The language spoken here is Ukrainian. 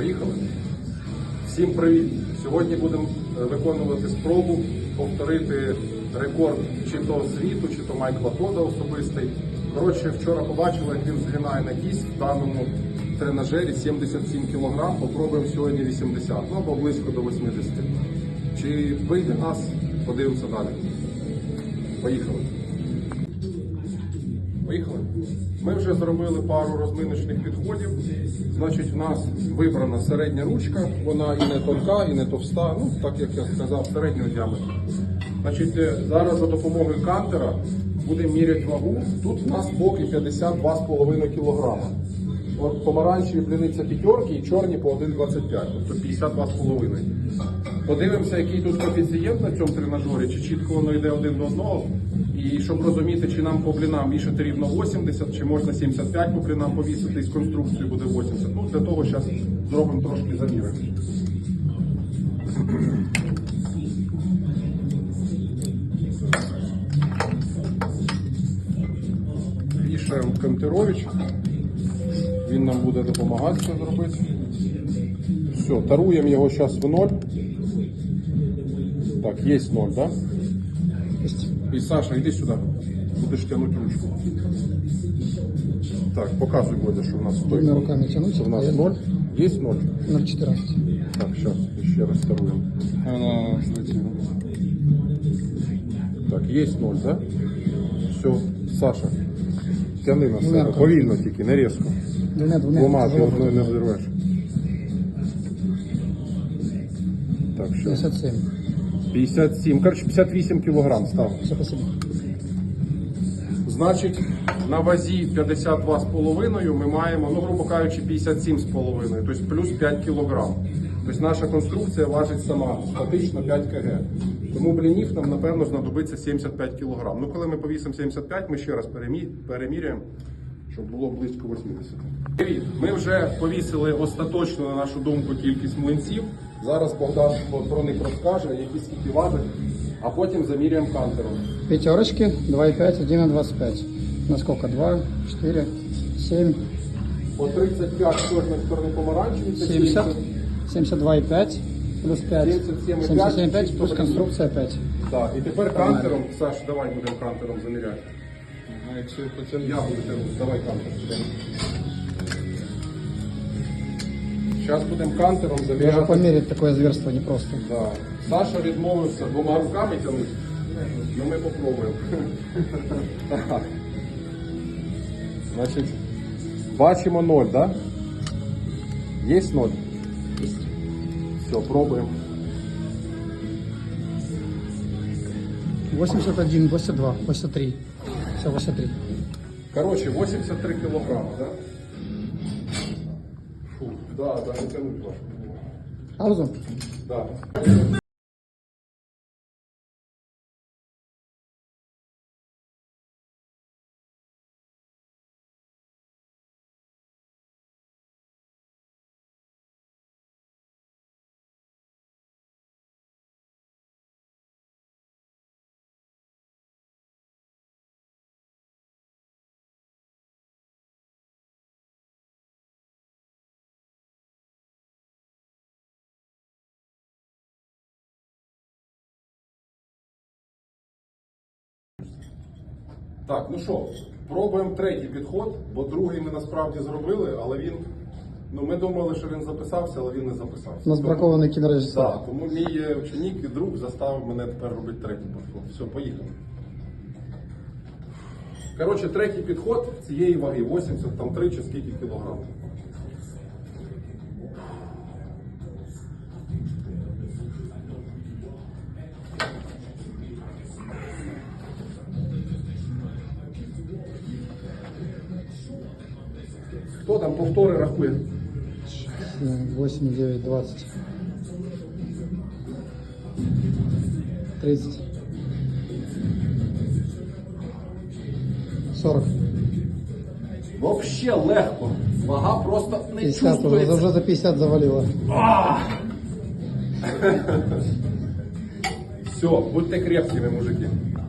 Поїхали. Всім привіт! Сьогодні будемо е, виконувати спробу повторити рекорд чи то світу, чи то Майкла Тода особистий. Коротше, вчора побачили, як він згинає на кість в даному тренажері 77 кг. Попробуємо сьогодні 80, ну або близько до 80. Чи вийде нас? Подивимося далі. Поїхали. Поїхали. Ми вже зробили пару розминочних підходів. Значить, в нас вибрана середня ручка, вона і не тонка, і не товста. Ну, так як я сказав, середнього діаметру. Значить, е, зараз за допомогою кантера будемо міряти вагу. Тут в нас поки 52,5 кг. Помаранчеві бліниця п'ятерки і чорні по 1,25, тобто 52,5. Подивимося, який тут коефіцієнт на цьому тренажері, чи чітко воно йде один до одного. І щоб розуміти, чи нам по блінам вішати рівно 80, чи можна 75 по блінам повісити, і з конструкцією буде 80. Ну, для того зараз зробимо трошки заміри. Вішаємо Кантерович. Він нам буде допомагати це зробити. Все, таруємо його зараз в ноль. Так, є ноль, так? Да? І Саша, йди сюди. Будеш тягнути ручку. Так, показуй, Бодя, що в нас Двумя стоїть. руками тянуть. У нас ноль. Є ноль. 0,14. Так, зараз ще раз таруємо. Так, є ноль, так? Да? Все, Саша. Тяни на себе. Повільно тільки, не різко. Двумя, двумя. Двома, ти Двумя. не взірвеш. Так, що? 57. 57, коротше, 58 кілограм став. Все, спасибо. Значить, на вазі 52,5 ми маємо, ну, грубо кажучи, 57,5, тобто плюс 5 кілограм. Тобто наша конструкція важить сама статично 5 кг. Тому блінів нам, напевно, знадобиться 75 кілограм. Ну, коли ми повісимо 75, ми ще раз перемі... переміряємо, щоб було близько 80. Ми вже повісили остаточно, на нашу думку, кількість млинців. Зараз Богдан про них розкаже, які скільки важать, а потім заміряємо кантером. Пятерочки, 2,5, 1 на 25. На сколько? 2, 4, 7, По 35 з кожної сторони помаранчеві, це 70, 72,5, плюс 5, 77,5, 77,5, плюс конструкция 5. Так, і тепер кантером, Саш, давай будемо кантером заміряти. А якщо потягнути? Я буду тягнути, давай кантер сюди. Зараз будемо кантером Даже заміряти. померить такое зверство непросто. Да. Саша відмовився двома руками тягнути. Ну ми попробуємо. Так. Значить, бачимо ноль, так? Да? Є ноль? Все, пробуємо. 81, 82, 83. Все, 83. Короче, 83 килограмма, да? Фу, да, да, не тянуть вашу. Паузу. Да. Так, ну що, пробуємо третій підход, бо другий ми насправді зробили, але він. Ну, ми думали, що він записався, але він не записався. У нас бракованный. Так, тому мій е, ученик і друг заставив мене тепер робити третій підход. Все, поїхали. Коротше, третій підход цієї ваги 80, там 3 чи скільки кілограм. Хто там повтори рахує? 8, 9, 20. 30. 40. Вообще легко. Вага просто не 50 уже, чувствується. уже за 50 завалило. Все, будьте крепкими, мужики.